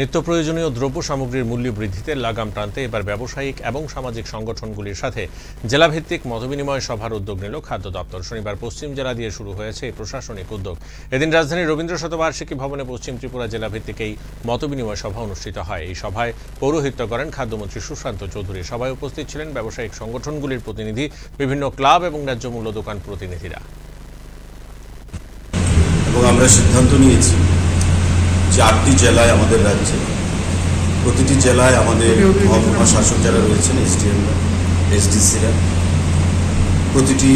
নিত্য প্রয়োজনীয় দ্রব্য সামগ্রীর মূল্য বৃদ্ধিতে লাগাম টানতে এবার ব্যবসায়িক এবং সামাজিক সংগঠনগুলির সাথে জেলাভিত্তিক মতবিনিময় সভার উদ্যোগ নিল খাদ্য দপ্তর। শনিবার পশ্চিম জেলা দিয়ে শুরু হয়েছে এই প্রশাসনিক উদ্যোগ। এদিন রাজধানীর রবীন্দ্র শতবার্ষিকী ভবনে পশ্চিম ত্রিপুরা জেলাভিত্তিক এই মতবিনিময় সভা অনুষ্ঠিত হয়। এই সভায় পৌরোহিত্য করেন খাদ্যমন্ত্রী সুশান্ত চৌধুরী। সভায় উপস্থিত ছিলেন ব্যবসায়িক সংগঠনগুলির প্রতিনিধি, বিভিন্ন ক্লাব এবং ন্যায্য মূল্য দোকান প্রতিনিধিরা। এবং আমরা সিদ্ধান্ত নিয়েছি আটটি জেলায় আমাদের রাজ্যে। প্রতিটি জেলায় আমাদের মহকুমা শাসক যারা রয়েছেন এসডিএমরা এসডিসিরা প্রতিটি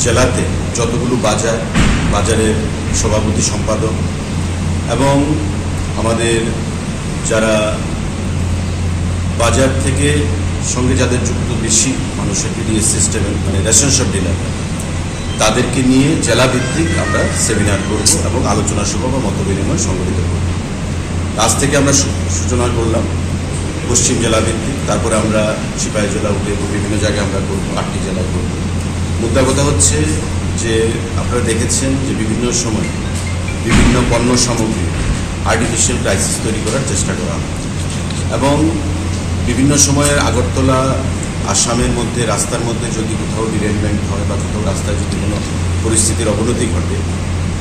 জেলাতে যতগুলো বাজার বাজারের সভাপতি সম্পাদক এবং আমাদের যারা বাজার থেকে সঙ্গে যাদের যুক্ত বেশি মানুষের পিডিএস সিস্টেম মানে রেশন শপ ডিলার তাদেরকে নিয়ে জেলাভিত্তিক আমরা সেমিনার করব এবং আলোচনা সভা বা মত বিনিময় সংগঠিত করব। আজ থেকে আমরা সূচনা করলাম, পশ্চিম জেলা ভিত্তিক তারপরে আমরা সিপাহী জেলা উঠে বিভিন্ন জায়গায় আমরা করব, আটটি জেলায় করব। মুদ্রা কথা হচ্ছে যে আপনারা দেখেছেন যে বিভিন্ন সময় বিভিন্ন পণ্য সামগ্রী আর্টিফিশিয়াল ক্রাইসিস তৈরি করার চেষ্টা করা এবং বিভিন্ন সময়ের আগরতলা আসামের মধ্যে, রাস্তার মধ্যে যদি কোথাও ডিরেলমেন্ট হয় বা কোথাও রাস্তায় যদি কোনো পরিস্থিতির অবনতি ঘটে,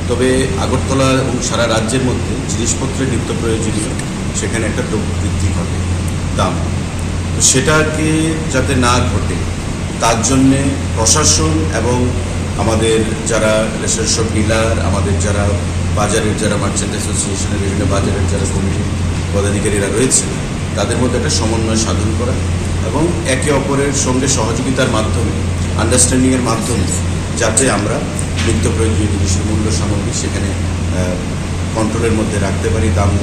তবে আগরতলা এবং সারা রাজ্যের মধ্যে জিনিসপত্রের নিত্য প্রয়োজনীয় সেখানে একটা বৃদ্ধি ঘটে, দাম। তো সেটাকে যাতে না ঘটে, তার জন্যে প্রশাসন এবং আমাদের যারা রেশন ডিলার, আমাদের যারা বাজারের যারা মার্চেন্ট অ্যাসোসিয়েশনের বিভিন্ন বাজারের যারা কমিটির পদাধিকারীরা রয়েছে, তাদের মধ্যে একটা সমন্বয় সাধন করা একে অপরের সঙ্গে সহযোগিতার মাধ্যমে আন্ডারস্ট্যান্ডিংয়ের মাধ্যমে যাতে আমরা নিত্য প্রয়োজনীয় জিনিসের মূল্য সামগ্রী সেখানে কন্ট্রোলের মধ্যে রাখতে পারি, দাম